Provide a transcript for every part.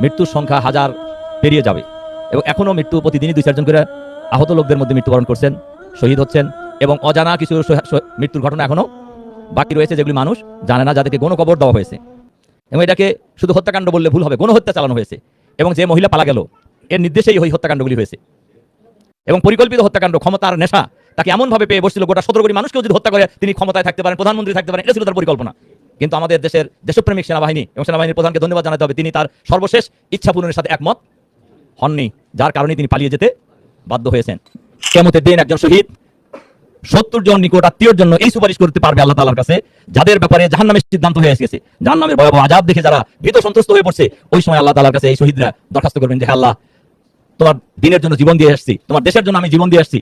মৃত্যুর সংখ্যা হাজার পেরিয়ে যাবে। এবং এখনও মৃত্যু প্রতিদিনই দুই চারজন করে আহত লোকদের মধ্যে মৃত্যুবরণ করছেন, শহীদ হচ্ছেন এবং অজানা কিছু মৃত্যুর ঘটনা এখনও বাকি রয়েছে যেগুলি মানুষ জানে না, যাদেরকে গণ কবর দেওয়া হয়েছে। এবং এটাকে শুধু হত্যাকাণ্ড বললে ভুল হবে, গণহত্যা চালানো হয়েছে। এবং যে মহিলা পালা গেল, এর নির্দেশেই ওই হত্যাকাণ্ডগুলি হয়েছে। এবং পরিকল্পিত হত্যাকাণ্ড, ক্ষমতার নেশা, তাকে এমনভাবে পেয়ে বসছিল গোটা সতেরো কোটি মানুষকেও যদি হত্যা করে, তিনি ক্ষমতায় থাকতে পারেন, প্রধানমন্ত্রী থাকতে পারেন, এটা ছিল তার পরিকল্পনা। কিন্তু আমাদের দেশের দেশপ্রেমিক সেনাবাহিনী এবং সেনাবাহিনীর প্রধানকে ধন্যবাদ জানাতে হবে। তিনি তার সর্বশেষ ইচ্ছা পূরণের সাথে একমত হননি, যার কারণে তিনি পালিয়ে যেতে বাধ্য হয়েছেন। কেমতের দিন একজন শহীদ, সত্তর জন নিকট আত্মীয়র জন্য এই সুপারিশ করতে পারবে আল্লাহ তালার কাছে, যাদের ব্যাপারে জাহান্নামের সিদ্ধান্ত হয়ে গেছে। জাহান্নামের ভয়াবহ আজাব দেখে যারা ভীত সন্ত্রস্ত হয়ে পড়ছে, ওই সময় আল্লাহ তালার কাছে এই শহীদরা দরখাস্ত করবেন যে আল্লাহ, তোমার দিনের জন্য জীবন দিয়ে আসছি, তোমার দেশের জন্য আমি জীবন দিয়ে আসছি।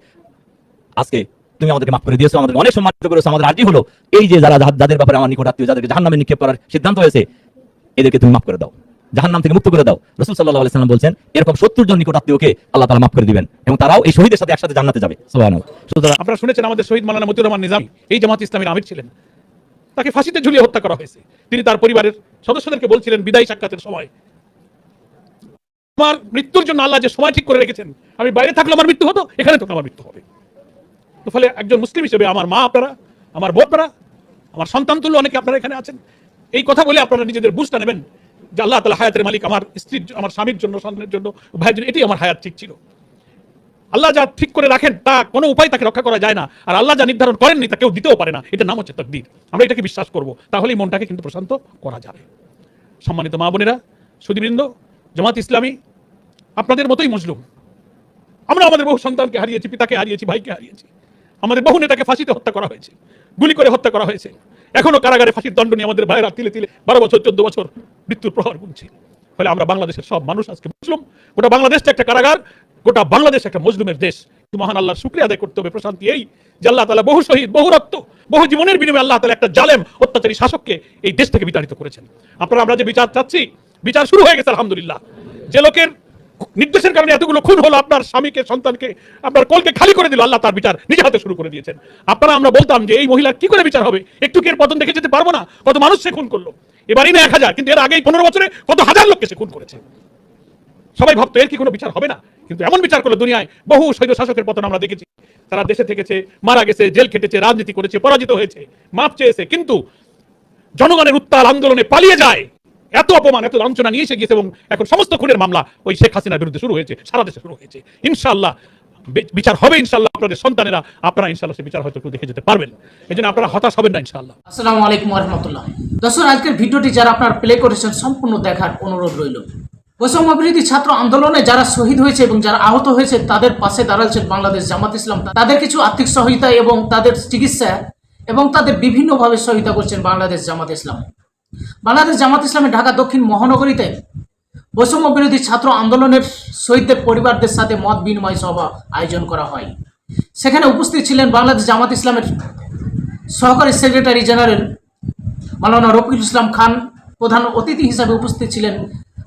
আজকে তুমি আমাদেরকে মাফ করে দিয়েছ আমাদের অনেক সম্মানিত করেছ আমাদের আর্জি হলো। এই যে যারা যাদের ব্যাপারে আমার নিকট আত্মীয়, যাদেরকে জাহান্নামে নিক্ষেপ করার সিদ্ধান্ত হয়েছে, এদেরকে তুমি মাফ করে দাও। জাহান্নাম থেকে মুক্ত করে দাও। রসুল সাল্লাহ আলাইসাল্লাম বলছেন, এরকম সত্তর জন নিকট আত্মীয়কে আল্লাহ তালা মাফ করে দিবেন এবং তারাও এই শহীদের সাথে একসাথে জান্নাতে যাবে। সুতরাং আপনারা শুনেছেন আমাদের শহীদ মালানা মতিউর রহমান নিজামী, এই জামাত ইসলামের আমির ছিলেন। তাকে ফাঁসিতে ঝুলিয়ে হত্যা করা হয়েছে। তিনি তার পরিবারের সদস্যদেরকে বলছিলেন, বিদায় সাক্ষাতের সময় আমার মৃত্যুর জন্য আল্লাহ যে সময় ঠিক করে রেখেছেন, আমি বাইরে থাকলে আমার মৃত্যু হতো, এখানে তো আমার মৃত্যু হবে। তো ফলে একজন মুসলিম হিসেবে আমার মা আপনারা, আমার বোনরা আমার সন্তান তুল্য অনেকে আপনারা এখানে আছেন। এই কথা বলে আপনারা নিজেদের বুঝটা নেবেন যে আল্লাহ তালা হায়াতের মালিক আমার স্ত্রীর আমার স্বামীর জন্য, সন্তানের জন্য, ভাইয়ের জন্য, এটি আমার হায়াত ঠিক ছিল। আল্লাহ যা ঠিক করে রাখেন, তা কোনো উপায় তাকে রক্ষা করা যায় না। আর আল্লাহ যা নির্ধারণ করেননি, তা কেউ দিতেও পারে না। এটা নাম হচ্ছে তকদির। আমরা এটাকে বিশ্বাস করব। তাহলেই মনটাকে কিন্তু প্রশান্ত করা যাবে। সম্মানিত মা বোনেরা সুদীবৃন্দ জামাত ইসলামী, আপনাদের মতোই মজলুম। আমরা আমাদের বহু সন্তানকে হারিয়েছি, পিতাকে হারিয়েছি, ভাইকে হারিয়েছি। আমাদের বহু নেতাকে ফাঁসিতে হত্যা করা হয়েছে, গুলি করে হত্যা করা হয়েছে। এখনও কারাগারে ফাঁসির দণ্ড নিয়ে আমাদের ভাইয়েরা তিলে তিলে বারো বছর, চোদ্দ বছর মৃত্যুর প্রহার গুনছে। ফলে আমরা বাংলাদেশের সব মানুষ আজকে মুসলিম। গোটা বাংলাদেশটা একটা কারাগার, গোটা বাংলাদেশ একটা মজলুমের দেশ। মহান আল্লাহর শুক্রিয়া আদায় করতে হবে প্রশান্তি এই যে আল্লাহ তালা বহু শহীদ, বহু রক্ত, বহু জীবনের বিনিময়ে আল্লাহ তালা একটা জালেম, অত্যাচারী শাসককে এই দেশ থেকে বিতাড়িত করেছেন। আপনারা আমরা যে বিচার চাচ্ছি, বিচার শুরু হয়ে গেছে, আলহামদুলিল্লাহ। যে লোকের নির্দেশের কারণে এতগুলো খুন হলো, আপনার স্বামীকে, সন্তানকে, আপনার কলকে খালি করে দিল, আল্লাহ তার বিচার নিজে হাতে শুরু করে দিয়েছেন। আপনারা আমরা বলতাম যে এই মহিলার কি করে বিচার হবে? একটু কি এর পতন দেখে যেতে পারব না? কত মানুষ সে খুন করল। এবারই না এক হাজার, কিন্তু এর আগেই পনেরো বছরে কত হাজার লোককে সে খুন করেছে। সবাই ভাবতো এর কি কোনো বিচার হবে না? কিন্তু এমন বিচার করল দুনিয়ায়, বহু শৈল শাসকের পতন আমরা দেখেছি। তারা দেশে থেকেছে, মারা গেছে, জেল খেটেছে, রাজনীতি করেছে, পরাজিত হয়েছে, মাপ চেয়েছে, কিন্তু জনগণের উত্তাল আন্দোলনে পালিয়ে যায়। এত অপমান, এত লাঞ্ছনা নিয়ে এসে গিয়েছে এবং এখন সমস্ত খুনের মামলা ওই শেখ হাসিনার বিরুদ্ধে শুরু হয়েছে, সারা দেশে শুরু হয়েছে। ইনশাআল্লাহ বিচার হবে ইনশাআল্লাহ আপনাদের সন্তানেরা। আপনারা ইনশাআল্লাহ সে বিচার হয়তো একটু দেখে যেতে পারবেন। এই জন্য আপনারা হতাশ হবেন না ইনশাআল্লাহ। আসসালামু আলাইকুম রহমতুল্লাহ। দর্শক, আজকের ভিডিওটি যারা আপনার প্লে করেছেন, সম্পূর্ণ দেখার অনুরোধ রইল। বৈষম্য বিরোধী ছাত্র আন্দোলনে যারা শহীদ হয়েছে এবং যারা আহত হয়েছে, তাদের পাশে দাঁড়াচ্ছেন বাংলাদেশ জামাত ইসলাম। তাদের কিছু আর্থিক সহায়তা এবং তাদের চিকিৎসা এবং তাদের বিভিন্নভাবে সহায়তা করছেন বাংলাদেশ জামাত ইসলাম। বাংলাদেশ জামাত ইসলামের ঢাকা দক্ষিণ মহানগরীতে বৈষম্য বিরোধী ছাত্র আন্দোলনের শহীদদের পরিবারদের সাথে মত বিনিময় সভা আয়োজন করা হয়। সেখানে উপস্থিত ছিলেন বাংলাদেশ জামাত ইসলামের সহকারী সেক্রেটারি জেনারেল মাওলানা রফিকুল ইসলাম খান। প্রধান অতিথি হিসাবে উপস্থিত ছিলেন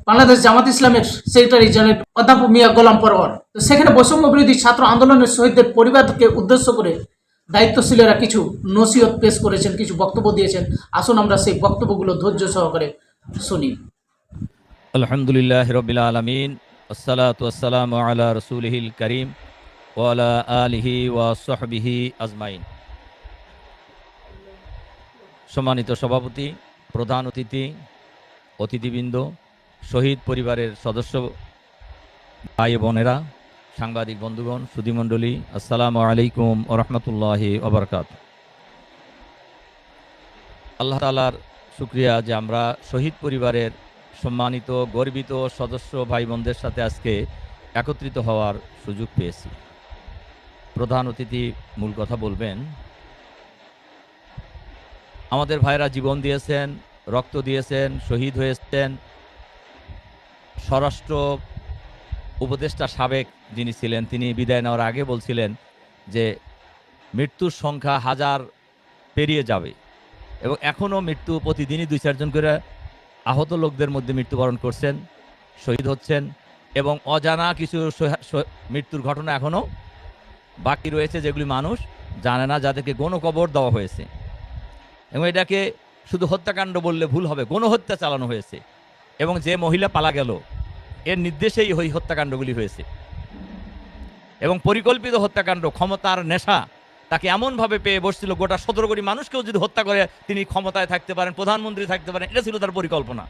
বাংলাদেশ জামাত ইসলামের সেক্রেটারি জেনারেল অধ্যাপক মিয়া গোলাম পরওয়ার সেখানে বৈষম্য বিরোধী ছাত্র আন্দোলনের শহীদদের পরিবারকে উদ্দেশ্য করে দায়িত্বশীলেরা কিছু নসিহত পেশ করেছেন, কিছু বক্তব্য দিয়েছেন। আসুন আমরা সেই বক্তব্যগুলো ধৈর্য সহকারে শুনি। আলহামদুলিল্লাহ রবিল আলমিন, আসসালাতু আসসালাম আলা রসুলহিল করিম ওয়ালা আলিহি ওয়া সহবিহি আজমাইন। সম্মানিত সভাপতি, প্রধান অতিথি, অতিথিবৃন্দ, শহীদ পরিবারের সদস্য ভাই বোনেরা সাংবাদিক বন্ধুগণ, সুধীমণ্ডলী, আসসালামু আলাইকুম ওরহমতুল্লাহি ওবরকাত আল্লাহ তালার শুক্রিয়া যে আমরা শহীদ পরিবারের সম্মানিত, গর্বিত সদস্য ভাই বোনদের সাথে আজকে একত্রিত হওয়ার সুযোগ পেয়েছি। প্রধান অতিথি মূল কথা বলবেন, আমাদের ভাইরা জীবন দিয়েছেন, রক্ত দিয়েছেন, শহীদ হয়েছেন, স্বরাষ্ট্র উপদেষ্টা সাবেক যিনি ছিলেন, তিনি বিদায় নেওয়ার আগে বলছিলেন যে মৃত্যুর সংখ্যা হাজার পেরিয়ে যাবে। এবং এখনও মৃত্যু প্রতিদিনই দুই, চারজন করে আহত লোকদের মধ্যে মৃত্যুবরণ করছেন, শহীদ হচ্ছেন এবং অজানা কিছু মৃত্যুর ঘটনা এখনও বাকি রয়েছে যেগুলি মানুষ জানে না, যাদেরকে গণকবর দেওয়া হয়েছে। এবং এটাকে শুধু হত্যাকাণ্ড বললে ভুল হবে, গণহত্যা চালানো হয়েছে। এবং যে মহিলা পালা গেল, এর নির্দেশেই ওই হত্যাকাণ্ডগুলি হয়েছে। এবং পরিকল্পিত হত্যাকাণ্ড ক্ষমতার নেশা তাকে এমনভাবে পেয়ে বসছিল, গোটা সতেরো কোটি মানুষকেও যদি হত্যা করে, তিনি ক্ষমতায় থাকতে পারেন, প্রধানমন্ত্রী থাকতে পারেন, এটা ছিল তার পরিকল্পনা।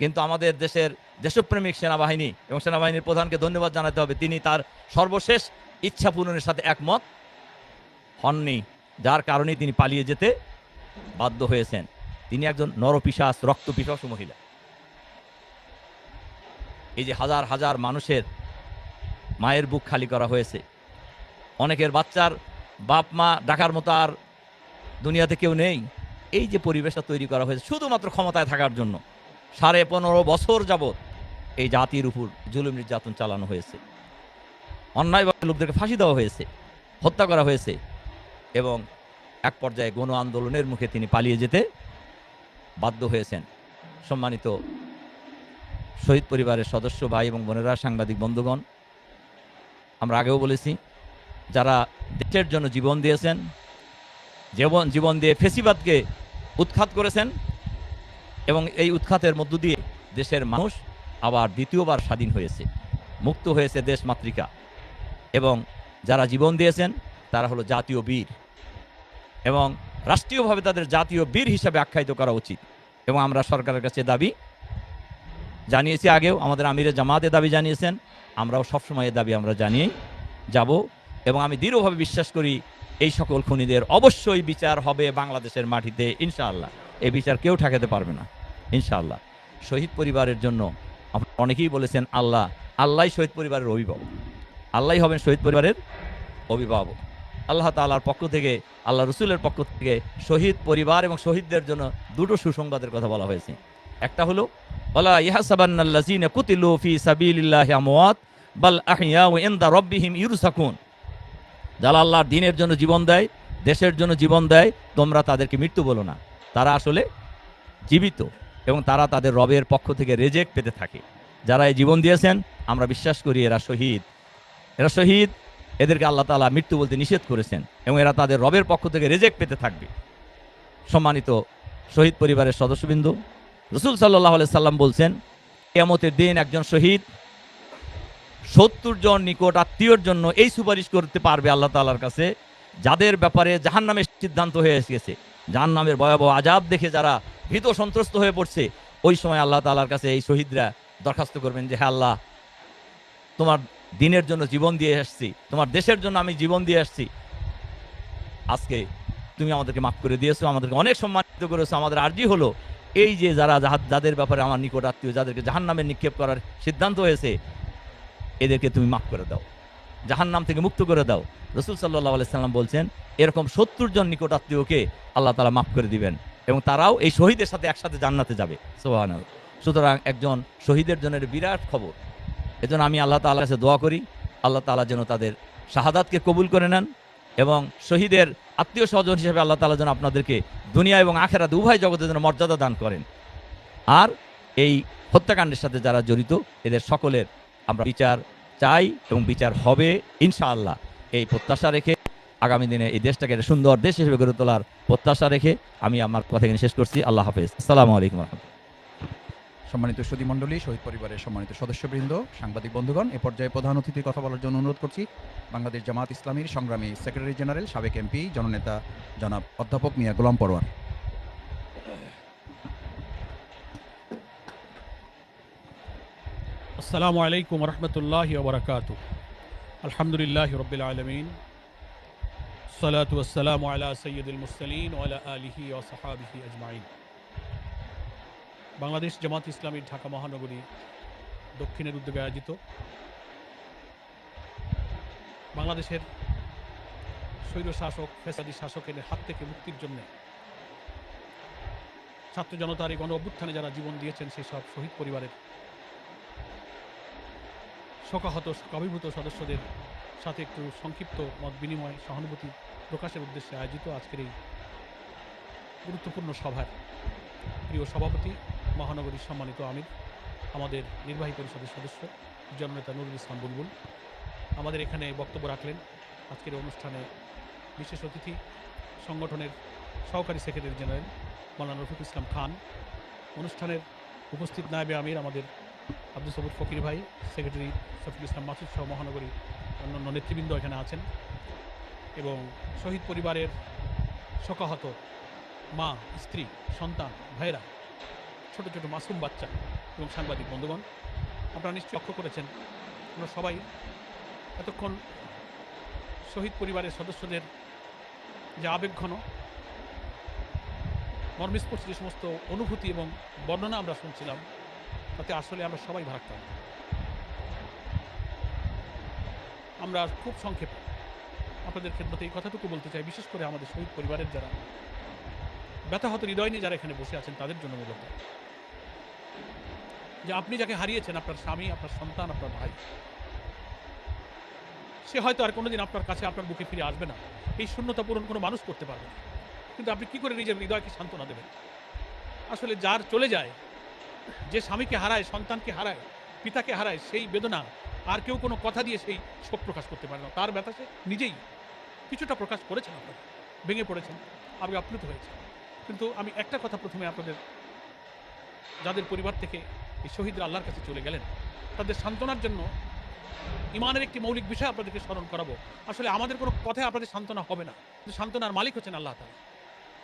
কিন্তু আমাদের দেশের দেশপ্রেমিক সেনাবাহিনী এবং সেনাবাহিনীর প্রধানকে ধন্যবাদ জানাতে হবে। তিনি তার সর্বশেষ ইচ্ছা পূরণের সাথে একমত হননি, যার কারণে তিনি পালিয়ে যেতে বাধ্য হয়েছেন। তিনি একজন নরপিশাস রক্তপিশাস মহিলা। এই যে হাজার হাজার মানুষের মায়ের বুক খালি করা হয়েছে। অনেকের বাচ্চার বাপ মা ডাকার মতো আর দুনিয়াতে কেউ নেই। এই যে পরিবেশটা তৈরি করা হয়েছে, শুধুমাত্র ক্ষমতায় থাকার জন্য। সাড়ে পনেরো বছর যাবৎ এই জাতির উপর জুলুম নির্যাতন চালানো হয়েছে। অন্যায়ভাবে লোকদেরকে ফাঁসি দেওয়া হয়েছে, হত্যা করা হয়েছে এবং এক পর্যায়ে গণ আন্দোলনের মুখে তিনি পালিয়ে যেতে বাধ্য হয়েছেন। সম্মানিত শহীদ পরিবারের সদস্য, ভাই এবং বোনেরা, সাংবাদিক, বন্ধুগণ আমরা আগেও বলেছি, যারা দেশের জন্য জীবন দিয়েছেন, জীবন জীবন দিয়ে ফেসিবাদকে উৎখাত করেছেন, এবং এই উৎখাতের মধ্য দিয়ে দেশের মানুষ আবার দ্বিতীয়বার স্বাধীন হয়েছে, মুক্ত হয়েছে দেশ মাতৃকা। এবং যারা জীবন দিয়েছেন, তারা হলো জাতীয় বীর। এবং রাষ্ট্রীয়ভাবে তাদের জাতীয় বীর হিসাবে আখ্যায়িত করা উচিত। এবং আমরা সরকারের কাছে দাবি জানিয়েছি আগেও, আমাদের আমিরের জামাতে দাবি জানিয়েছেন। আমরাও সবসময় এ দাবি আমরা জানিয়ে যাব। এবং আমি দৃঢ়ভাবে বিশ্বাস করি, এই সকল খুনিদের অবশ্যই বিচার হবে বাংলাদেশের মাটিতে, ইনশাআল্লাহ। এই বিচার কেউ ঠেকাতে পারবে না, ইনশাআল্লাহ। শহীদ পরিবারের জন্য অনেকেই বলেছেন, আল্লাহ আল্লাহ শহীদ পরিবারের অভিভাবক। আল্লাহই হবেন শহীদ পরিবারের অভিভাবক। আল্লাহ তাআলার পক্ষ থেকে, আল্লাহ রসুলের পক্ষ থেকে শহীদ পরিবার এবং শহীদদের জন্য দুটো সুসংবাদের কথা বলা হয়েছে। একটা হলো, ওয়ালা ইয়াহসাবান্নাল্লাযীনা কুতিলু ফি সাবিলিল্লাহি আমওয়াত, বাল আহইয়াউ ইনদা রাব্বিহিম ইরসাকুন। যারা আল্লাহর দিনের জন্য জীবন দেয়, দেশের জন্য জীবন দেয়, তোমরা তাদেরকে মৃত্যু বলো না। তারা আসলে জীবিত এবং তারা তাদের রবের পক্ষ থেকে রেজেক্ট পেতে থাকে। যারা এই জীবন দিয়েছেন, আমরা বিশ্বাস করি এরা শহীদ। এরা শহীদ, এদেরকে আল্লাহ তালা মৃত্যু বলতে নিষেধ করেছেন এবং এরা তাদের রবের পক্ষ থেকে রেজেক্ট পেতে থাকবে। সম্মানিত শহীদ পরিবারের সদস্যবৃন্দ রসুল সাল্লাহ সাল্লাম বলছেন, কেয়ামতের দিন একজন শহীদ সত্তর জন নিকট আত্মীয়র জন্য এই সুপারিশ করতে পারবে আল্লাহ তাআলার কাছে, যাদের ব্যাপারে জাহান নামের সিদ্ধান্ত হয়ে গেছে। জাহান নামের ভয়াবহ আজাব দেখে যারা ভীত সন্ত্রস্ত হয়ে পড়ছে, ওই সময় আল্লাহ তাআলার কাছে এই শহীদরা দরখাস্ত করবেন যে হ্যাঁ আল্লাহ, তোমার দিনের জন্য জীবন দিয়ে আসছি, তোমার দেশের জন্য আমি জীবন দিয়ে আসছি। আজকে তুমি আমাদেরকে মাফ করে দিয়েছ, আমাদেরকে অনেক সম্মানিত করেছ, আমাদের আর্জি হলো এই যে যারা যাদের ব্যাপারে আমার নিকট আত্মীয়, যাদেরকে জাহান নামে নিক্ষেপ করার সিদ্ধান্ত হয়েছে, এদেরকে তুমি মাফ করে দাও। জাহান নাম থেকে মুক্ত করে দাও। রসুল সাল্লাহ আলাইসাল্লাম বলছেন, এরকম সত্তর জন নিকট আত্মীয়কে আল্লাহ তালা মাফ করে দিবেন এবং তারাও এই শহীদের সাথে একসাথে জান্নাতে যাবে। সোহান সুতরাং একজন শহীদের জনের বিরাট খবর। এজন্য আমি আল্লাহ তাআলার কাছে দোয়া করি। আল্লাহ তাআলা যেন তাদের শাহাদাতকে কবুল করে নেন এবং শহীদের আত্মীয় স্বজন হিসেবে আল্লাহ তাআলা যেন আপনাদেরকে দুনিয়া এবং আখেরাত উভয় জগতের জন্য মর্যাদা দান করেন। আর এই হত্যাকাণ্ডের সাথে যারা জড়িত, এদের সকলের আমরা বিচার চাই এবং বিচার হবে ইনশাআল্লাহ। এই প্রত্যাশা রেখে আগামী দিনে এই দেশটাকে সুন্দর দেশ হিসেবে গড়ে তোলার প্রত্যাশা রেখে আমি আমার কথা এখানে শেষ করছি। আল্লাহ হাফেজ। আসসালামু আলাইকুম রহমতুল্লাহ। সম্মানিত সুদী মণ্ডলী, শহীদ পরিবারের সম্মানিত সদস্যবৃন্দ, সাংবাদিক বন্ধুগণ, এ পর্যায়ে প্রধান অতিথির কথা বলার জন্য অনুরোধ করছি। বাংলাদেশ জামাত ইসলামীর সংগ্রামী সেক্রেটারি জেনারেল, সাবেক এমপি, জননেতা জনাব অধ্যাপক মিয়া গোলাম পরোয়ার। আসসালামু আলাইকুম রহমতুল্লাহ ওবরাকাত আলহামদুলিল্লাহ রবিল আলমিন। সালাতু আসসালামু আলা সৈয়দুল মুরসালিন ওয়ালা আলিহি ও সাহাবিহি আজমাইন। বাংলাদেশ জামাত ইসলামীর ঢাকা মহানগরী দক্ষিণের উদ্যোগে আয়োজিত। বাংলাদেশের স্বৈর শাসক, ফেসাদি শাসকের হাত থেকে মুক্তির জন্য ছাত্র জনতার এই গণ অভ্যুত্থানে যারা জীবন দিয়েছেন, সেই সব শহীদ পরিবারের শোকাহত, শোকাভিভূত সদস্যদের সাথে একটু সংক্ষিপ্ত মত বিনিময়, সহানুভূতি প্রকাশের উদ্দেশ্যে আয়োজিত আজকের এই গুরুত্বপূর্ণ সভার প্রিয় সভাপতি মহানগরীর সম্মানিত আমির, আমাদের নির্বাহী পরিষদের সদস্য, জননেতা নুরুল ইসলাম বুলবুল। আমাদের এখানে বক্তব্য রাখলেন আজকের অনুষ্ঠানে বিশেষ অতিথি সংগঠনের সহকারী সেক্রেটারি জেনারেল মৌলানা রফিক ইসলাম খান। অনুষ্ঠানের উপস্থিত নায়বে আমির, আমাদের আব্দুল সবুর ফকির ভাই, সেক্রেটারি সফিল ইসলাম মাসুদ সহ মহানগরী অন্যান্য নেতৃবৃন্দ এখানে আছেন এবং শহীদ পরিবারের শোকাহত মা, স্ত্রী, সন্তান ভাইরা ছোট ছোট মাসুম বাচ্চা এবং সাংবাদিক, বন্ধুগণ, আপনারা নিশ্চয়ই লক্ষ্য করেছেন, আমরা সবাই এতক্ষণ শহীদ পরিবারের সদস্যদের যে আবেগঘন, মর্মস্পর্শী যে সমস্ত অনুভূতি এবং বর্ণনা আমরা শুনছিলাম, তাতে আসলে আমরা সবাই ভারাক্রান্ত। আমরা খুব সংক্ষেপে আপনাদের ক্ষেত্রে এই কথাটুকু বলতে চাই, বিশেষ করে আমাদের শহীদ পরিবারের যারা ব্যথাহত হৃদয় নিয়ে যারা এখানে বসে আছেন, তাদের জন্য মূলত। যে আপনি যাকে হারিয়েছেন, আপনার স্বামী, আপনার সন্তান, আপনার ভাই, সে হয়তো আর কোনোদিন আপনার কাছে, আপনার বুকে ফিরে আসবে না। এই শূন্যতা পূরণ কোনো মানুষ করতে পারবে না। কিন্তু আপনি কি করে নিজের হৃদয়কে সান্ত্বনা দেবেন? আসলে যার চলে যায়, যে স্বামীকে হারায়, সন্তানকে হারায়, পিতাকে হারায়, সেই বেদনা আর কেউ কোনো কথা দিয়ে সেই শোক প্রকাশ করতে পারে না। তার ব্যথা সে নিজেই কিছুটা প্রকাশ করেছেন আপনারা ভেঙে পড়েছেন, আবেগে আপ্লুত হয়েছে কিন্তু আমি একটা কথা প্রথমে আপনাদের, যাদের পরিবার থেকে এই শহীদরা আল্লাহর কাছে চলে গেলেন। তাদের সান্ত্বনার জন্য ইমানের একটি মৌলিক বিষয় আপনাদেরকে স্মরণ করাবো। আসলে আমাদের কোনো কথায় আপনাদের সান্ত্বনা হবে না। কিন্তু সান্ত্বনার মালিক হচ্ছেন আল্লাহ তালা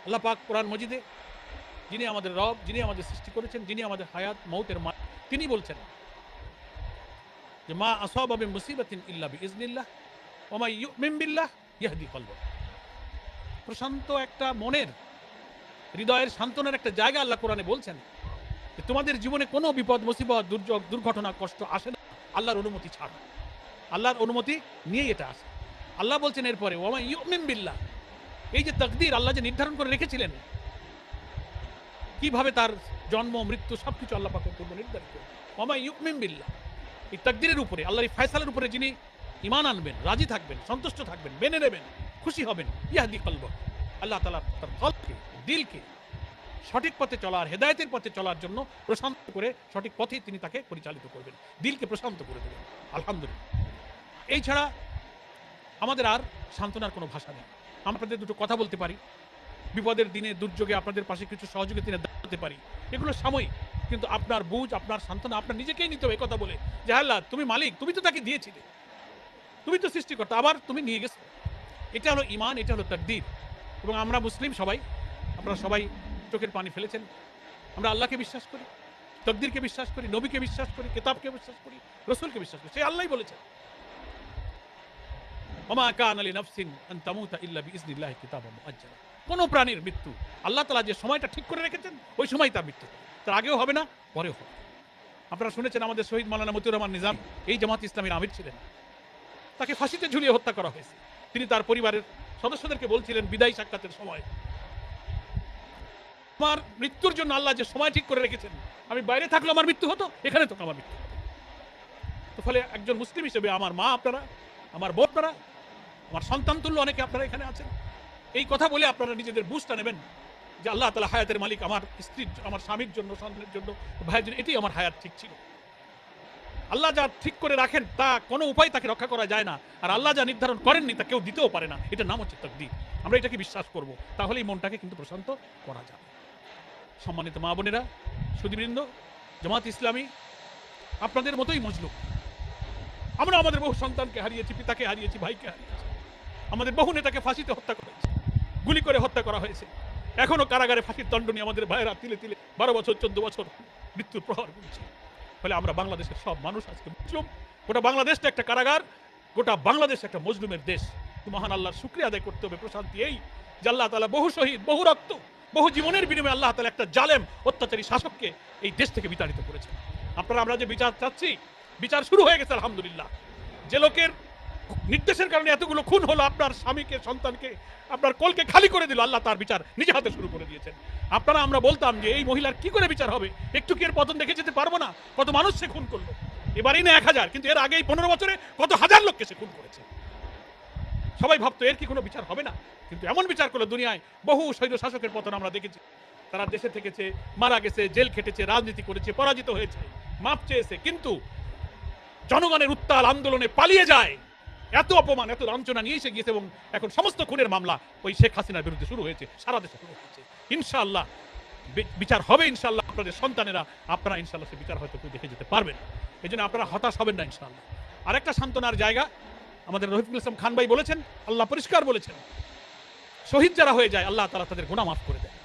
আল্লাহ পাক কোরআন মজিদে যিনি আমাদের রব, যিনি আমাদের সৃষ্টি করেছেন, যিনি আমাদের হায়াত, মৌতের মা তিনি বলছেন যে, মা আসব আবে মুসিবাতিন ইল্লা বি ইজনিল্লাহ ওমা ইউমিন বিল্লাহ ইয়াহদি কলব। প্রশান্ত একটা মনের, হৃদয়ের সান্ত্বনার একটা জায়গা আল্লাহ কোরআনে বলছেন। তোমাদের জীবনে কোনো বিপদ, মুসিবত, দুর্যোগ, দুর্ঘটনা, কষ্ট আসে না। আল্লাহর অনুমতি ছাড়া। আল্লাহর অনুমতি নিয়েই এটা আসে। আল্লাহ বলছেন এরপরে ওমা ইউমিন বিল্লাহ। এই যে তকদির আল্লাহ যে নির্ধারণ করে রেখেছিলেন, কীভাবে তার জন্ম, মৃত্যু সব কিছু আল্লাহ পাকের পূর্ব নির্ধারিত ওমা ইউমিন বিল্লাহ। এই তকদিরের উপরে, আল্লাহর এই ফয়সালার উপরে যিনি ইমান আনবেন, রাজি থাকবেন, সন্তুষ্ট থাকবেন, মেনে নেবেন, খুশি হবেন, ইয়াহদি কলব। আল্লাহ তালা তার কলকে দিলকে সঠিক পথে চলার, হেদায়তের পথে চলার জন্য প্রশান্ত করে সঠিক পথে তিনি তাকে পরিচালিত করবেন। দিলকে প্রশান্ত করে দেবেন। আলহামদুলিল্লাহ। এই ছাড়া আমাদের আর সান্ত্বনার কোনো ভাষা নেই। আমরা আপনাদের দুটো কথা বলতে পারি। বিপদের দিনে, দুর্যোগে আপনাদের পাশে কিছু সহযোগিতা দাঁড়াতে পারি। এগুলো সাময়িক। কিন্তু আপনার বুঝ, আপনার সান্ত্বনা, আপনার নিজেকেই নিতে হবে কথা বলে যে, আল্লাহ, তুমি মালিক, তুমি তো তাকে দিয়েছিলে। তুমি তো সৃষ্টিকর্তা, আবার তুমি নিয়ে গেছো। এটা হলো ইমান এটা হলো তকদির। এবং আমরা মুসলিম সবাই আপনারা সবাই চোখের পানি ফেলেছেন। আমরা আল্লাহকে বিশ্বাস করি, তকদিরকে বিশ্বাস করি, নবীকে বিশ্বাস করি, কিতাবকে বিশ্বাস করি, রসুলকে বিশ্বাস করি সে আল্লাহই বলেছেন। কান প্রাণীর মৃত্যু, আল্লাহ তাআলা যে সময়টা ঠিক করে রেখেছেন, ওই সময় তার মৃত্যু তার আগেও হবে না, পরেও হবে। আপনারা শুনেছেন আমাদের শহীদ মাওলানা মতিউর রহমান নিজাম, এই জামাত ইসলামের আমির ছিলেন। তাকে ফাঁসিতে ঝুলিয়ে হত্যা করা হয়েছে। তিনি তার পরিবারের সদস্যদেরকে বলছিলেন, বিদায় সাক্ষাতের সময় আমার মৃত্যুর জন্য আল্লাহ যে সময় ঠিক করে রেখেছেন, আমি বাইরে থাকলে আমার মৃত্যু হতো, এখানে তো আমার মৃত্যু। তো ফলে একজন মুসলিম হিসেবে আমার মা আপনারা, আমার বোন আপনারা, আমার সন্তান তুল্য অনেকে আপনারা এখানে আছেন। এই কথা বলে আপনারা নিজেদের বুঝটা নেবেন যে আল্লাহ তালা হায়াতের মালিক আমার স্ত্রীর, আমার স্বামীর জন্য, সন্তানের জন্য, ভাইয়ের জন্য, এটি আমার হায়াত ঠিক ছিল। আল্লাহ যা ঠিক করে রাখেন, তা কোনো উপায় তাকে রক্ষা করা যায় না। আর আল্লাহ যা নির্ধারণ করেননি, তা কেউ দিতেও পারে না। এটা নাম হচ্ছে তকদির। আমরা এটাকে বিশ্বাস করব। তাহলে এই মনটাকে কিন্তু প্রশান্ত করা যাবে। সম্মানিত মা বোনেরা সুদীবৃন্দ জামাত ইসলামী, আপনাদের মতোই মজলুক আমরা আমাদের বহু সন্তানকে হারিয়েছি, পিতাকে হারিয়েছি, ভাইকে হারিয়েছি। আমাদের বহু নেতাকে ফাঁসিতে হত্যা করা হয়েছে গুলি করে হত্যা করা হয়েছে। এখনও কারাগারে ফাঁসির দণ্ড নিয়ে আমাদের ভাইয়েরা তিলে তিলে বারো বছর, চোদ্দ বছর মৃত্যুর প্রহার করছে ফলে আমরা বাংলাদেশের সব মানুষ আজকে মজলুম। গোটা বাংলাদেশটা একটা কারাগার, গোটা বাংলাদেশ একটা মজলুমের দেশ। মহান আল্লাহর শুক্রিয়া আদায় করতে হবে প্রশান্তি এই যে আল্লাহ তালা বহু শহীদ, বহু রক্ত বহু জীবনের বিনিময়ে আল্লাহ তালা একটা জালেম, অত্যাচারী শাসককে এই দেশ থেকে বিতাড়িত করেছে আপনারা, আমরা যে বিচার চাচ্ছি, বিচার শুরু হয়ে গেছে, আলহামদুলিল্লাহ। যে লোকের নির্দেশের কারণে এতগুলো খুন হলো, আপনার স্বামীকে, সন্তানকে, আপনার কোলকে খালি করে দিল, আল্লাহ তার বিচার নিজে হাতে শুরু করে দিয়েছেন। আপনারা, আমরা বলতাম যে এই মহিলার কি করে বিচার হবে? একটু কি এর পতন দেখে যেতে পারব না? কত মানুষ সে খুন করল। এবারেই না এক হাজার, কিন্তু এর আগেই পনেরো বছরে কত হাজার লোককে সে খুন করেছে। সবাই ভাবতো এর কি কোনো বিচার হবে না? কিন্তু এমন বিচার করল দুনিয়ায়। বহু শৈল শাসকের পতন আমরা দেখেছি। তারা দেশে থেকেছে, মারা গেছে, জেল খেটেছে, রাজনীতি করেছে, পরাজিত হয়েছে, মাপ চেয়েছে। কিন্তু জনগণের উত্তাল আন্দোলনে পালিয়ে যায়। এত অপমান, এত লাঞ্ছনা নিয়ে এসে গিয়েছে এবং এখন সমস্ত খুনের মামলা ওই শেখ হাসিনার বিরুদ্ধে শুরু হয়েছে, সারা দেশে শুরু হয়েছে। ইনশাআল্লাহ বিচার হবে ইনশাআল্লাহ আপনাদের সন্তানেরা। আপনারা ইনশাল্লাহ সে বিচার হয়তো দেখে যেতে পারবেন। এই জন্য আপনারা হতাশ হবেন না ইনশাল্লাহ আরেকটা সান্ত্বনার জায়গা আমাদের রহিফুল ইসলাম খান ভাই বলেছেন, আল্লাহ পরিষ্কার বলেছেন। শহীদ যারা হয়ে যায়, আল্লাহ তারা তাদের গুণা মাফ করে দেয়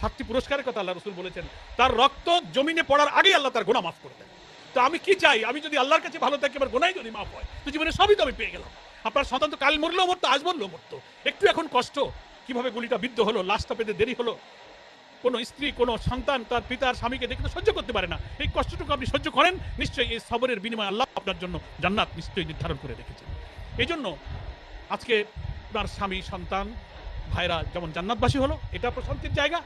সাতটি পুরস্কারের কথা আল্লাহ রসুল বলেছেন, তার রক্ত জমিনে পড়ার আগেই আল্লাহ তার গুণা মাফ করে দেয় তো আমি কি চাই? আমি যদি আল্লাহর কাছে ভালো থাকি, আমার গোনাই যদি মাফ হয়, তো জীবনে সবই তো আমি পেয়ে গেলাম। আপনার সন্তান তো কাল মরলেও মরতো, আজ মরলেও মরতো। একটু এখন কষ্ট। কীভাবে গুলিটা বিদ্ধ হলো, লাশটা পেতে দেরি হলো কোনো স্ত্রী, কোনো সন্তান তার পিতার স্বামীকে দেখে সহ্য করতে পারে না। এই কষ্টটুকু আপনি সহ্য করেন, নিশ্চয়ই এই সবরের বিনিময়ে আল্লাহ আপনার জন্য জান্নাত নিশ্চয়ই নির্ধারণ করে রেখেছেন। এই জন্য আজকে আপনার স্বামী, সন্তান, ভাইরা যেমন জান্নাতবাসী হলো, এটা প্রশান্তির জায়গা।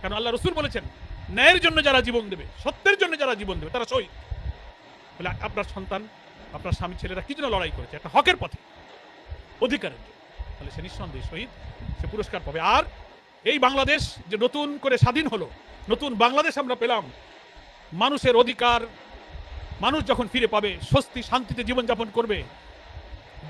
কারণ আল্লাহ রসুল বলেছেন, ন্যায়ের জন্য যারা জীবন দেবে, সত্যের জন্য যারা জীবন দেবে, তারা শহীদ বলে আপনার সন্তান, আপনার স্বামী ছেলেরা কি জন্য লড়াই করেছে? একটা হকের পথে, অধিকারের জন্য। তাহলে সে নিঃসন্দেহে শহীদ সে পুরস্কার পাবে। আর এই বাংলাদেশ যে নতুন করে স্বাধীন হলো, নতুন বাংলাদেশ আমরা পেলাম, মানুষের অধিকার, মানুষ যখন ফিরে পাবে, স্বস্তি, শান্তিতে জীবনযাপন করবে,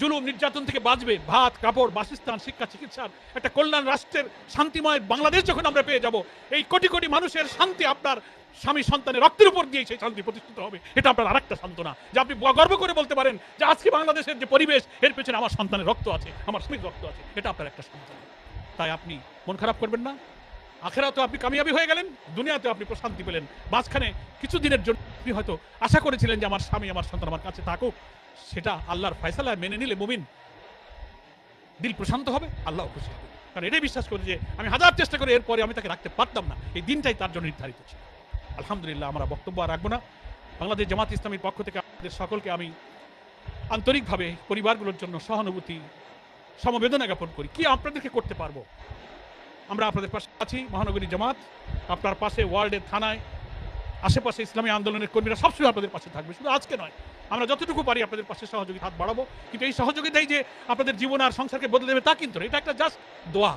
জুলুম, নির্যাতন থেকে বাঁচবে, ভাত, কাপড়, বাসস্থান, শিক্ষা, চিকিৎসার একটা কল্যাণ রাষ্ট্রের শান্তিময় বাংলাদেশ যখন আমরা পেয়ে যাব, এই কোটি কোটি মানুষের শান্তি আপনার স্বামী সন্তানের রক্তের উপর দিয়ে সেই শান্তি প্রতিষ্ঠিত হবে। এটা আপনার আরেকটা সান্ত্বনা, যে আপনি গর্ব করে বলতে পারেন যে আজকে বাংলাদেশের যে পরিবেশ, এর পেছনে আমার সন্তানের রক্ত আছে, আমার স্বামীর রক্ত আছে, এটা আপনার একটা সান্ত্বনা। তাই আপনি মন খারাপ করবেন না। আখেরাতে আপনি কামিয়াবি হয়ে গেলেন, দুনিয়াতে আপনি প্রশান্তি পেলেন। মাঝখানে কিছু দিনের জন্য আপনি হয়তো আশা করেছিলেন যে আমার স্বামী, আমার সন্তান আমার কাছে থাকুক। সেটা আল্লাহর ফয়সালা মেনে নিলে মুমিন দিল প্রশান্ত হবে আল্লাহ খুশি হবে। কারণ এটাই বিশ্বাস করি যে আমি হাজার চেষ্টা করে এরপরে আমি তাকে রাখতে পারতাম না। এই দিনটাই তার জন্য নির্ধারিত ছিল। আলহামদুলিল্লাহ, আমরা বক্তব্য আর রাখব না। বাংলাদেশ জামাত ইসলামীর পক্ষ থেকে আমাদের সকলকে আমি আন্তরিকভাবে পরিবারগুলোর জন্য সহানুভূতি সমবেদনা জ্ঞাপন করি। কি আপনাদেরকে করতে পারব? আমরা আপনাদের পাশে আছি, মহানগরী জামাত। আপনার পাশে ওয়ার্ল্ডের থানায়, আশেপাশে ইসলামী আন্দোলনের কর্মীরা সবসময় আপনাদের পাশে থাকবে। শুধু আজকে নয়, আমরা যতটুকু পারি আপনাদের পাশে সহযোগী হাত বাড়াবো। কিন্তু এই সহযোগিতাই যে আপনাদের জীবন আর সংসারকে বদলে দেবে তা কিন্তু এটা একটা জাস্ট দোয়া।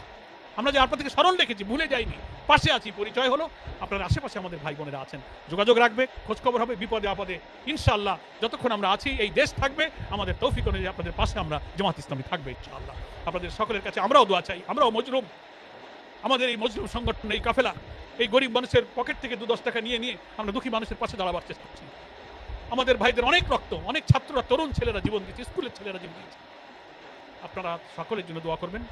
আমরা যে আপনাদেরকে স্মরণ রেখেছি, ভুলে যাইনি। পাশে আছি, পরিচয় হলো। আপনার আশেপাশে আমাদের ভাই বোনেরা আছেন। যোগাযোগ রাখবে, খোঁজখবর হবে, বিপদে আপদে, ইনশাআল্লাহ যতক্ষণ আমরা আছি, এই দেশ থাকবে। আমাদের তৌফিক অনুযায়ী আপনাদের পাশে আমরা জামাত ইসলামী থাকবে, ইনশাআল্লাহ। আপনাদের সকলের কাছে আমরাও দোয়া চাই, আমরাও মজরুম আমাদের এই মজরুম সংগঠন, এই কাফেলা, এই গরিব মানুষের পকেট থেকে দু দশ টাকা নিয়ে নিয়ে আমরা দুঃখী মানুষের পাশে দাঁড়াবার চেষ্টা করছি। আমাদের ভাইদের অনেক রক্ত, অনেক ছাত্ররা, তরুণ ছেলেরা জীবন দিয়েছে, স্কুলের ছেলেরা জীবন দিয়েছে। আপনারা সকলের জন্য দোয়া করবেন।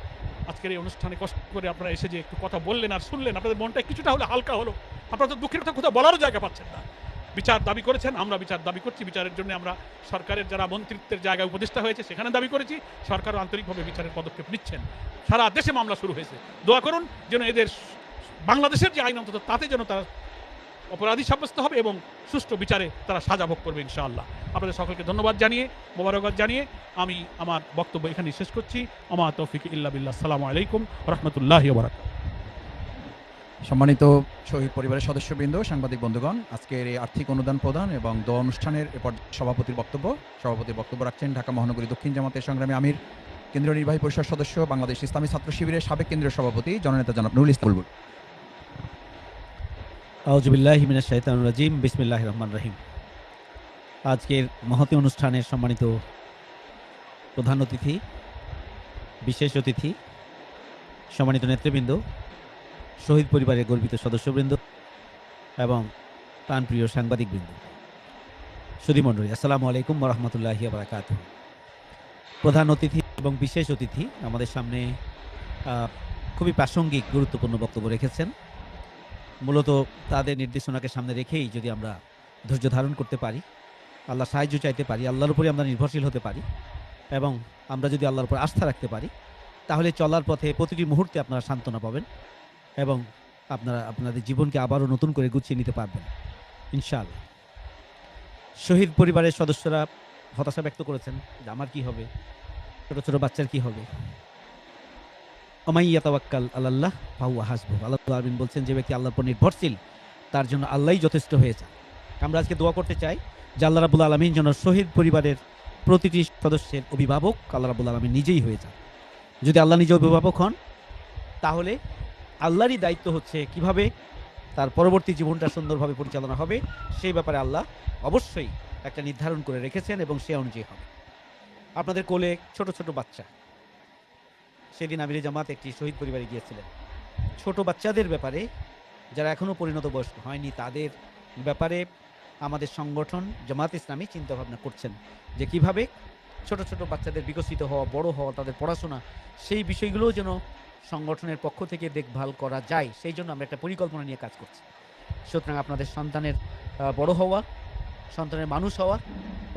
আজকের এই অনুষ্ঠানে কষ্ট করে আপনারা এসে যে একটু কথা বললেন আর শুনলেন, আপনাদের মনটা কিছুটা হলে হালকা হলো। আপনারা তো দুঃখের কথা কোথাও বলারও জায়গা পাচ্ছেন না। বিচার দাবি করেছেন, আমরা বিচার দাবি করছি। বিচারের জন্য আমরা সরকারের যারা মন্ত্রিত্বের জায়গায় উপদেষ্টা হয়েছে, সেখানে দাবি করেছি। সরকারও আন্তরিকভাবে বিচারের পদক্ষেপ নিচ্ছেন। সারা দেশে মামলা শুরু হয়েছে। দোয়া করুন যেন এদের বাংলাদেশের যে আইন অন্তত, তাতে যেন তারা অপরাধী সাব্যস্ত হবে এবং সুষ্ঠু বিচারে তারা সাজা ভোগ করবে ইনশাআল্লাহ। আপনাদের সকলকে ধন্যবাদ জানিয়ে, মোবারকবাদ জানিয়ে আমি আমার বক্তব্য এখানে শেষ করছি। আমা তৌফিক ইল্লা বিল্লাহ। সালামু আলাইকুম রহমতুল্লাহ বারাক সম্মানিত শহীদ পরিবারের সদস্যবৃন্দ, সাংবাদিক বন্ধুগণ, আজকের এই আর্থিক অনুদান প্রদান এবং দোয়া অনুষ্ঠানের এরপর সভাপতির বক্তব্য। সভাপতির বক্তব্য রাখছেন ঢাকা মহানগরী দক্ষিণ জামাতের সংগ্রামী আমির, কেন্দ্রীয় নির্বাহী পরিষদ সদস্য, বাংলাদেশ ইসলামী ছাত্র শিবিরের সাবেক কেন্দ্রীয় সভাপতি, জননেতা জনাব নুরুল ইসলাম বুলবুল আউজবিল্লাহ মিনাশ শাইতানুর রাজিম বিসমিল্লাহ রহমান রহিম। আজকের মহতি অনুষ্ঠানের সম্মানিত প্রধান অতিথি, বিশেষ অতিথি, সম্মানিত নেতৃবৃন্দ, শহীদ পরিবারের গর্বিত সদস্যবৃন্দ এবং প্রাণপ্রিয় সাংবাদিকবৃন্দ। সুধীমণ্ডলী আসসালামু আলাইকুম রহমতুল্লাহ বারাকাত প্রধান অতিথি এবং বিশেষ অতিথি আমাদের সামনে খুবই প্রাসঙ্গিক, গুরুত্বপূর্ণ বক্তব্য রেখেছেন। মূলত তাদের নির্দেশনাকে সামনে রেখেই যদি আমরা ধৈর্য ধারণ করতে পারি, আল্লাহ সাহায্য চাইতে পারি, আল্লাহর উপরে আমরা নির্ভরশীল হতে পারি এবং আমরা যদি আল্লাহর উপর আস্থা রাখতে পারি, তাহলে চলার পথে প্রতিটি মুহূর্তে আপনারা সান্ত্বনা পাবেন এবং আপনারা, আপনাদের জীবনকে আবারও নতুন করে গুছিয়ে নিতে পারবেন, ইনশাআল্লাহ। শহীদ পরিবারের সদস্যরা হতাশা ব্যক্ত করেছেন যে আমার কি হবে? ছোটো ছোটো বাচ্চার কি হবে? অমাইয়া তাওয়াক্কাল আল্লাহ ফাহু হাসবু আল্লাহ আলমিন বলছেন, যে ব্যক্তি আল্লাহর উপর নির্ভরশীল, তার জন্য আল্লাহই যথেষ্ট হয়েছে। আমরা আজকে দোয়া করতে চাই যে আল্লাহ রাবুল আলমিন যেন শহীদ পরিবারের প্রতিটি সদস্যের অভিভাবক আল্লাহ রাবুল আলমিন নিজেই হয়ে যান। যদি আল্লাহ নিজে অভিভাবক হন, তাহলে আল্লাহরই দায়িত্ব হচ্ছে কীভাবে তার পরবর্তী জীবনটা সুন্দরভাবে পরিচালনা হবে, সেই ব্যাপারে আল্লাহ অবশ্যই একটা নির্ধারণ করে রেখেছেন এবং সে অনুযায়ী হবে। আপনাদের কোলে ছোট ছোট বাচ্চা। সেদিন আমির জামাত একটি শহীদ পরিবারে গিয়েছিলেন। ছোট বাচ্চাদের ব্যাপারে যারা এখনও পরিণত বয়স্ক হয়নি, তাদের ব্যাপারে আমাদের সংগঠন জামাত ইসলামী চিন্তাভাবনা করছেন যে কীভাবে ছোট ছোট বাচ্চাদের বিকশিত হওয়া, বড় হওয়া, তাদের পড়াশোনা, সেই বিষয়গুলোও যেন সংগঠনের পক্ষ থেকে দেখভাল করা যায়, সেই জন্য আমরা একটা পরিকল্পনা নিয়ে কাজ করছি। সুতরাং আপনাদের সন্তানের বড় হওয়া, সন্তানের মানুষ হওয়া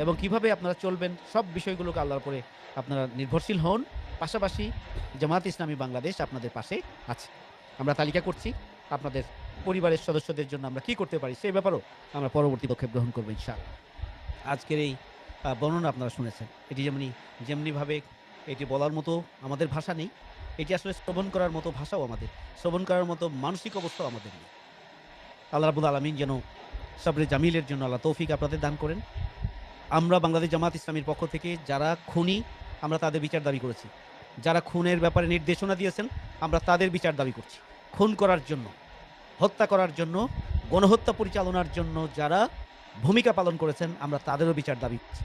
এবং কীভাবে আপনারা চলবেন, সব বিষয়গুলোকে আল্লাহর পরে আপনারা নির্ভরশীল হন। পাশাপাশি জামাত ইসলামী বাংলাদেশ আপনাদের পাশে আছে। আমরা তালিকা করছি, আপনাদের পরিবারের সদস্যদের জন্য আমরা কি করতে পারি সেই ব্যাপারেও আমরা পরবর্তী পক্ষে গ্রহণ করব ইনশাআল্লাহ। আজকের এই বর্ণনা আপনারা শুনেছেন। এটি যেমনি, যেমনিভাবে এটি বলার মতো আমাদের ভাষা নেই, এটি আসলে শ্রবণ করার মতো ভাষাও আমাদের, শ্রবণ করার মতো মানসিক অবস্থাও আমাদের নেই। আল্লাহ রাবুল আলমিন যেন সবরে জামিলের জন্য আল্লাহ তৌফিক আপনাদের দান করেন। আমরা বাংলাদেশ জামাত ইসলামীর পক্ষ থেকে যারা খুনি, আমরা তাদের বিচার দাবি করেছি। যারা খুনের ব্যাপারে নির্দেশনা দিয়েছেন, আমরা তাদের বিচার দাবি করছি। খুন করার জন্য, হত্যা করার জন্য, গণহত্যা পরিচালনার জন্য যারা ভূমিকা পালন করেছেন, আমরা তাদেরও বিচার দাবি করছি।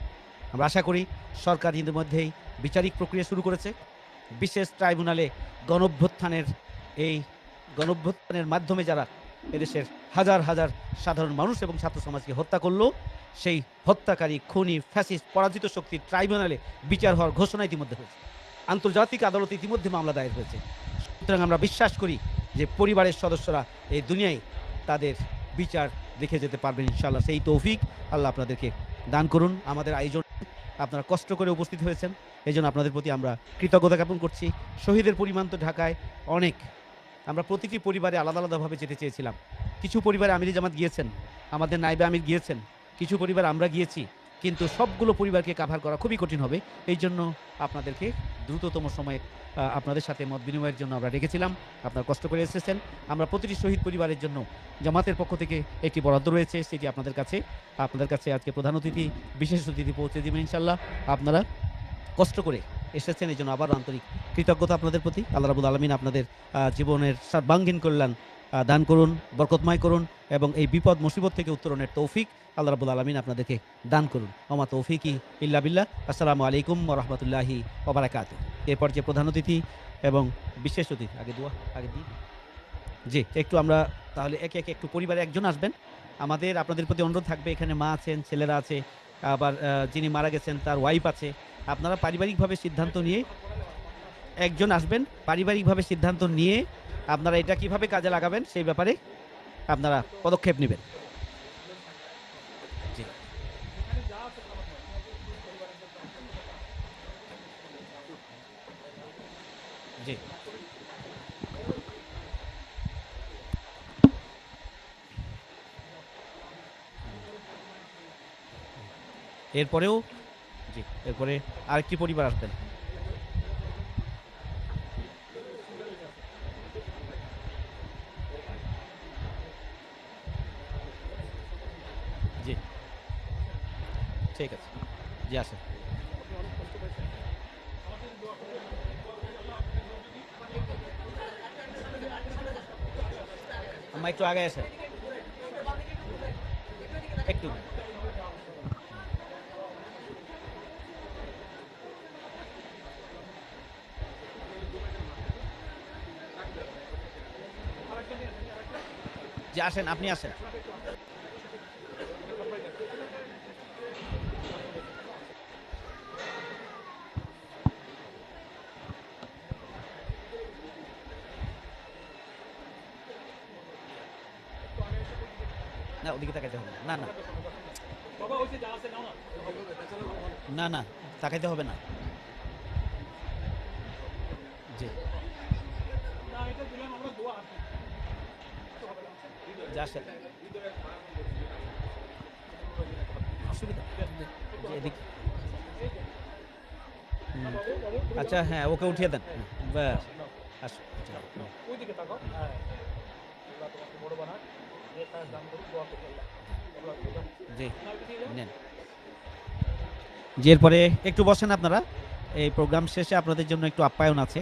আমরা আশা করি সরকার ইতিমধ্যেই বিচারিক প্রক্রিয়া শুরু করেছে। বিশেষ ট্রাইব্যুনালে গণভ্যুত্থানের এই গণভ্যুত্থানের মাধ্যমে যারা এদেশের হাজার হাজার সাধারণ মানুষ এবং ছাত্র সমাজকে হত্যা করল, সেই হত্যাকারী, খুনি, ফ্যাসিস্ট, পরাজিত শক্তির ট্রাইব্যুনালে বিচার হওয়ার ঘোষণা ইতিমধ্যে হয়েছে। আন্তর্জাতিক আদালতে ইতিমধ্যে মামলা দায়ের হয়েছে। সুতরাং আমরা বিশ্বাস করি যে পরিবারের সদস্যরা এই দুনিয়ায় তাদের বিচার দেখে যেতে পারবেন ইনশাআল্লাহ। সেই তৌফিক আল্লাহ আপনাদেরকে দান করুন। আমাদের আয়োজন আপনারা কষ্ট করে উপস্থিত হয়েছেন। এই জন্য আপনাদের প্রতি আমরা কৃতজ্ঞতা জ্ঞাপন করছি। শহীদের পরিমাণ তো ঢাকায় অনেক। আমরা প্রতিটি পরিবারে আলাদা আলাদাভাবে যেতে চেয়েছিলাম। কিছু পরিবারে আমির জামাত গিয়েছেন, আমাদের নাইবে আমির গিয়েছেন, কিছু পরিবার আমরা গিয়েছি। কিন্তু সবগুলো পরিবারকে কাভার করা খুবই কঠিন হবে। এই জন্য আপনাদেরকে দ্রুততম সময়ে আপনাদের সাথে মত বিনিময়ের জন্য আমরা রেখেছিলাম। আপনারা কষ্ট করে এসেছেন। আমরা প্রতিটি শহীদ পরিবারের জন্য জামাতের পক্ষ থেকে একটি বরাদ্দ রয়েছে, সেটি আপনাদের কাছে আপনাদের কাছে আজকে প্রধান অতিথি, বিশেষ অতিথি পৌঁছে দেবেন ইনশাল্লাহ আপনারা কষ্ট করে এসেছেন, এই জন্য আবার আন্তরিক কৃতজ্ঞতা আপনাদের প্রতি। আল্লাহ রাবুল আলমিন আপনাদের জীবনের সর্বাঙ্গীন কল্যাণ দান করুন, বরকতময় করুন এবং এই বিপদ মুসিবত থেকে উত্তরণের তৌফিক আল্লাহ রাবুল আলমিন আপনাদেরকে দান করুন। ওমা তৌফিকি ইল্লা বিল্লাহ। আসসালামু আলাইকুম রহমতুল্লাহি ওবরাকাত এরপর যে প্রধান অতিথি এবং বিশেষ অতিথি, আগে দোয়া, আগে দিই। জি, একটু আমরা তাহলে একে একে একটু পরিবারে একজন আসবেন। আমাদের, আপনাদের প্রতি অনুরোধ থাকবে, এখানে মা আছেন, ছেলেরা আছে, আবার যিনি মারা গেছেন, তার ওয়াইফ আছে। আপনারা পারিবারিকভাবে সিদ্ধান্ত নিয়ে একজন আসবেন। পারিবারিকভাবে সিদ্ধান্ত নিয়ে আপনারা এটা কীভাবে কাজে লাগাবেন সেই ব্যাপারে আপনারা পদক্ষেপ নেবেন। জি। এরপরেও জি এরপরে আর কি পরিবার আসবেন জি ঠিক আছে জি আসেন আম্মা একটু আগে আসেন একটু। যে আসেন আপনি আসেন। না ওদিকে তাকাইতে হবে না। না না। না তাকাইতে হবে না। জি। অসুবিধা। আচ্ছা হ্যাঁ ওকে উঠিয়ে দেন। ব্যাস আসো আচ্ছা, হুম। ওইদিকে তাকাও হ্যাঁ আল্লাহ তোমাকে বড় বানাক যে কাজ দান করুক দোয়া করুক আল্লাহ আল্লাহ তোমাকে জি জি, এরপরে একটু বসেন আপনারা। এই প্রোগ্রাম শেষে আপনাদের জন্য একটু আপ্যায়ন আছে।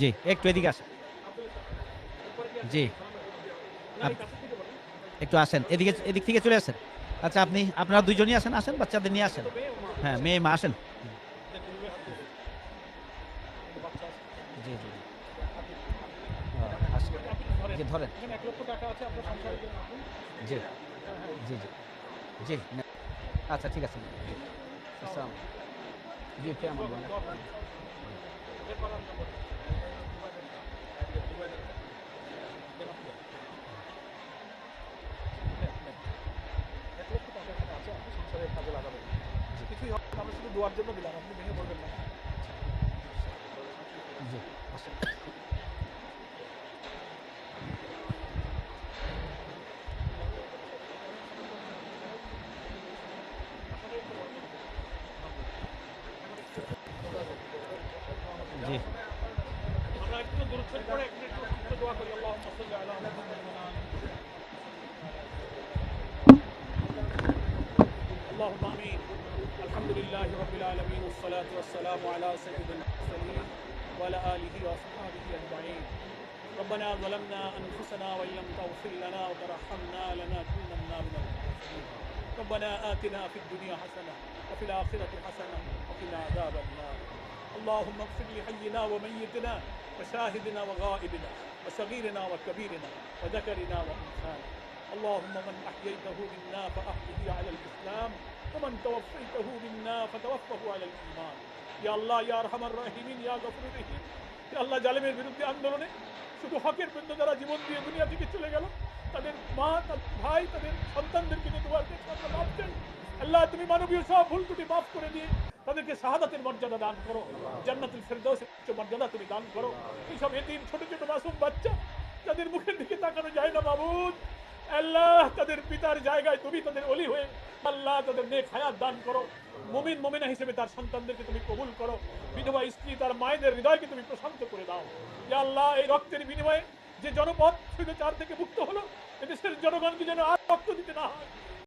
জি, একটু এদিকে আসেন। জি একটু আসেন। এদিকে, এদিক থেকে চলে আসেন। আচ্ছা আপনি, আপনারা দুজনই আসেন? আসেন, বাচ্চাদের নিয়ে আসেন। হ্যাঁ মেয়ে, মা, আসেন জি জি জি। ও, আসেন। জি ধরেন এখানে এক লক্ষ টাকা আছে আপনার সংসারের জন্য রাখুন। জি। জি জি। জি নে- আচ্ছা ঠিক আছে। জি। আসসালাম জি। কিছুই হবে আমরা শুধু দোয়ার জন্য দিলাম আপনি ভেঙে পড়বেন না। জি। জি اللهم آمين. الحمد لله رب العالمين والصلاة والسلام على سيد المرسلين وعلى آله وأصحابه أجمعين. ربنا ظلمنا أنفسنا وإن لم تغفر لنا وترحمنا لنكونن من الخاسرين ربنا آتنا في الدنيا حسنة وفي الآخرة حسنة وقنا عذاب النار. اللهم اغفر لحينا وميتنا وشاهدنا وغائبنا وصغيرنا وكبيرنا وذكرنا وانثانا اللهم من احييته منا فاحيه على الاسلام ومن توفيته منا فتوفه على الايمان يا الله يا ارحم الراحمين يا غفور الرحيم يا الله জালেমের বিরুদ্ধে আন্দোলনে শুধু হকের বিরুদ্ধে যারা জীবন দিয়ে দুনিয়া থেকে চলে গেল তাদের মা তাদের ভাই তাদের সন্তানদেরকে নিয়ে তোমার কাছে আমরা মাফ চাই আল্লাহ, তুমি মানবীয় সব ভুল ত্রুটি মাফ করে দিয়ে তাদেরকে শাহাদাতের মর্যাদা দান করো। জান্নাতুল ফেরদাউসের উচ্চ মর্যাদা তুমি দান করো। এইসব এতিম, ছোট ছোট, মাসুম বাচ্চা তাদের মুখের দিকে তাকানো যায় না মাবুদ। আল্লাহ, তাদের পিতার জায়গায় তুমি তাদের অলি হয়ে আল্লাহ, তাদের নেক হায়াত দান করো। মুমিন, মুমিনা হিসেবে তার সন্তানদেরকে তুমি কবুল করো। বিধবা, স্ত্রী, তার মায়েদের হৃদয়কে তুমি প্রশান্ত করে দাও। ইয়া আল্লাহ, এই রক্তের বিনিময়ে যে জনপথ শুধু চার থেকে মুক্ত হলো, এদেশের জনগণকে যেন আর রক্ত দিতে না হয়।